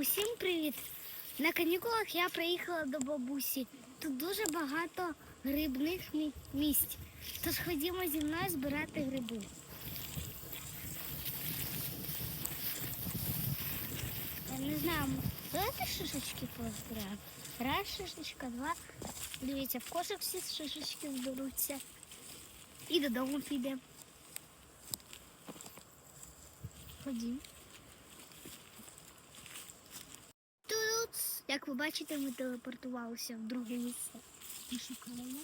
Усім привіт! На канікулах я приїхала до бабусі. Тут дуже багато грибних місць. Тож ходімо зі мною збирати гриби. Я не знаю, давайте шишечки позбираємо. Раз шишечка, два. Дивіться, в кошик всі шишечки зберуться. І додому підемо. Ходімо. Тут, як ви бачите, ми телепортувалися в друге місце. Ми шукаємо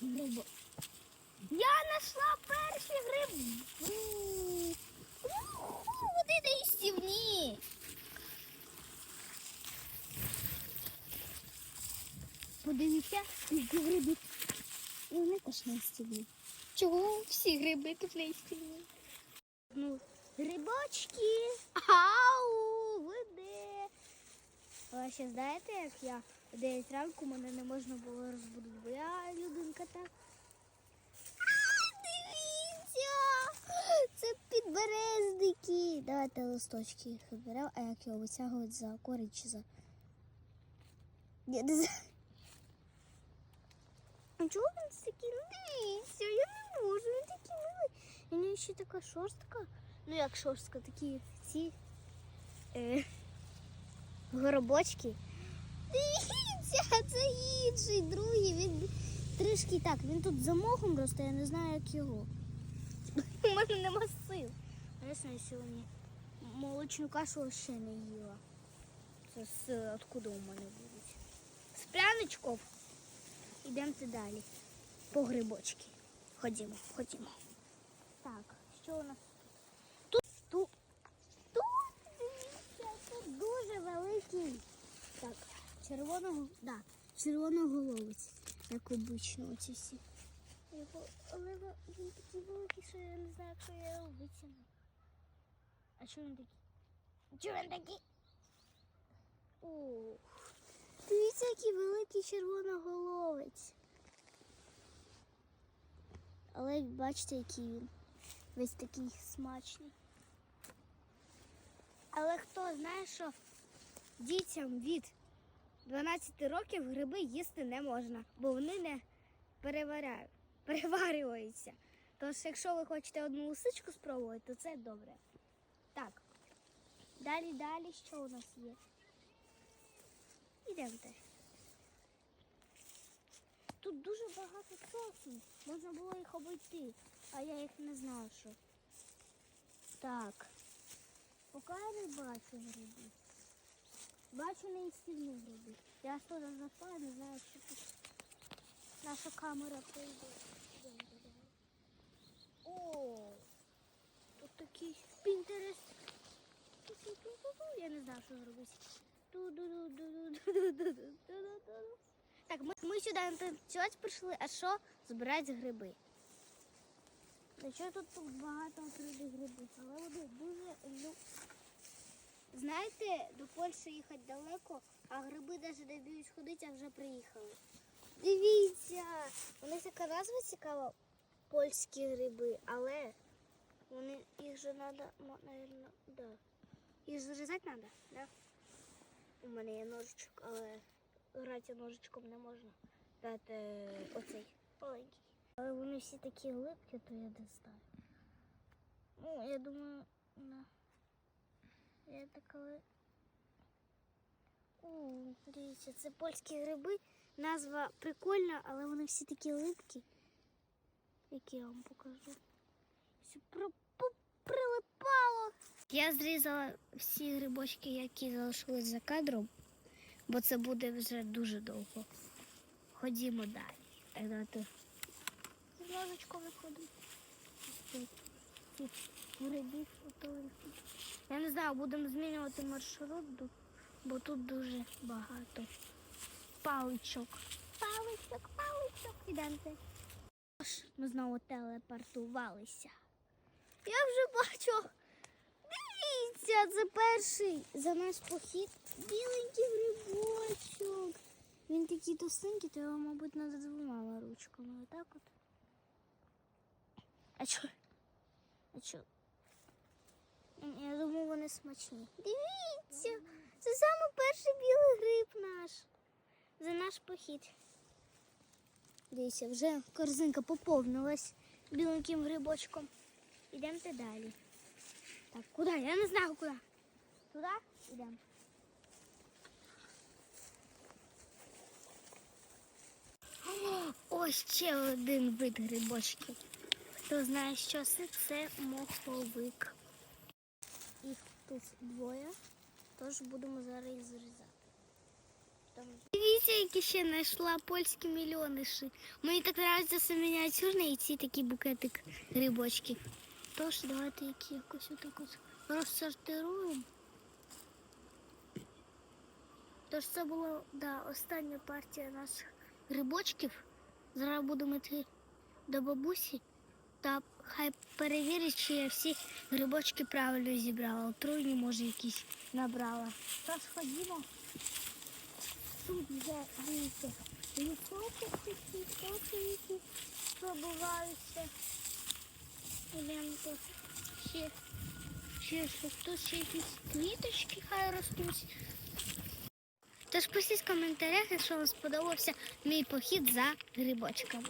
гриби. Я знайшла перші гриби. Уху, Вони не їстівні. Подивіться, скільки грибів. І вони теж не їстівні. Чого всі гриби тут не їстівні? Ну, грибочки. Ау? Ви ще знаєте, як я в 9 ранку мене не можна було розбудити, бо я людинка так. Це підберезники. Давайте листочки їх виберемо, а як його витягують за корінь чи за. Я не знаю. А чого він такий? Ну дивіться, я не можу, він такий милий. Нього ще така шорстка. Ну як шорстка, такі ці е, горобочки. Дивіться, це інший, другий. Він трішки так, він тут за мохом росте, я не знаю, як його. У мене нема сил. А я сьогодні молочну кашу ще не їла. Це з откуда у мене будуть? З пряничків. Ідемте далі. По грибочки. Ходімо, ходімо. Так, що у нас? Тут, тут, тут, дивіться, тут дуже великий. Так, червоного, да, червоноголовець, як обично оці всі. Його, але він такий великий, що я не знаю, якщо я його витягну. А що він такий? Чого він такий? О, дивіться, який великий червоноголовець. Але бачите, який він весь такий смачний. Але хто знає, що дітям від 12 років гриби їсти не можна, бо вони не переваряють, переварюються. Тож, якщо ви хочете одну лисичку спробувати, то це добре. Так. Далі, далі, що у нас є? Ідемте. Тут дуже багато сосен. Можна було їх обійти, а я їх не знаю, що. Так. Поки я не бачу гриби. Бачу, не і сильно зробив. Я що запала, не знаю, що тут наша камера прийде. О, тут такий пінтерес. Я не знаю, що зробити. Так, ми, ми сюди танцювати прийшли, а що збирати гриби. Що тут багато грибів, але вони дуже люблять. Знаєте, до Польщі їхати далеко, а гриби навіть не вміють ходити, а вже приїхали. Дивіться! У них така назва цікава польські гриби, але вони їх же треба, мабуть, да. Їх зрізати треба, да? У мене є ножичок, але грати ножичком не можна. Дати оцей маленький. Але вони всі такі глибкі, то я не знаю. Ну, я думаю, на. Я так. О, дивіться, це польські гриби. Назва прикольна, але вони всі такі липкі. Які я вам покажу. Все прилипало. Я зрізала всі грибочки, які залишились за кадром, бо це буде вже дуже довго. Ходімо далі. Ложечком виходимо. Грибів. Я не знаю, будемо змінювати маршрут, бо- тут дуже багато паличок. Паличок, паличок. Ідемте. Ми знову телепортувалися. Я вже бачу. Дивіться, це перший за наш похід. Біленький грибочок. Він такий товстенький, то його, мабуть, треба двома ручками. Отак от. А чо? А чо? Я думаю, вони смачні. Дивіться, це саме перший білий гриб наш. За наш похід. Дивіться, вже корзинка поповнилась біленьким грибочком. Ідемте далі. Так, куди? Я не знаю куди. Туди? Ідемо. Ось ще один вид грибочків. Хто знає, що це, це моховик. Їх тут двоє, тож будемо зараз їх зрізати. Дивіться, які ще знайшла польські мільйониші. Мені так подобається це мініатюрні і ці такі букетик грибочків. Тож давайте їх якось отак от розсортируємо. Тож це була да, остання партія наших грибочків. Зараз будемо йти до бабусі та хай перевірить, чи я всі грибочки правильно зібрала. Отруйні, може, якісь набрала. Тож ходімо. Тут вже дивіться. Лісочок такі, які пробуваються. Ідемо ще, ще щось. Тут ще якісь квіточки хай ростуть. Тож пишіть в коментарях, якщо вам сподобався мій похід за грибочками.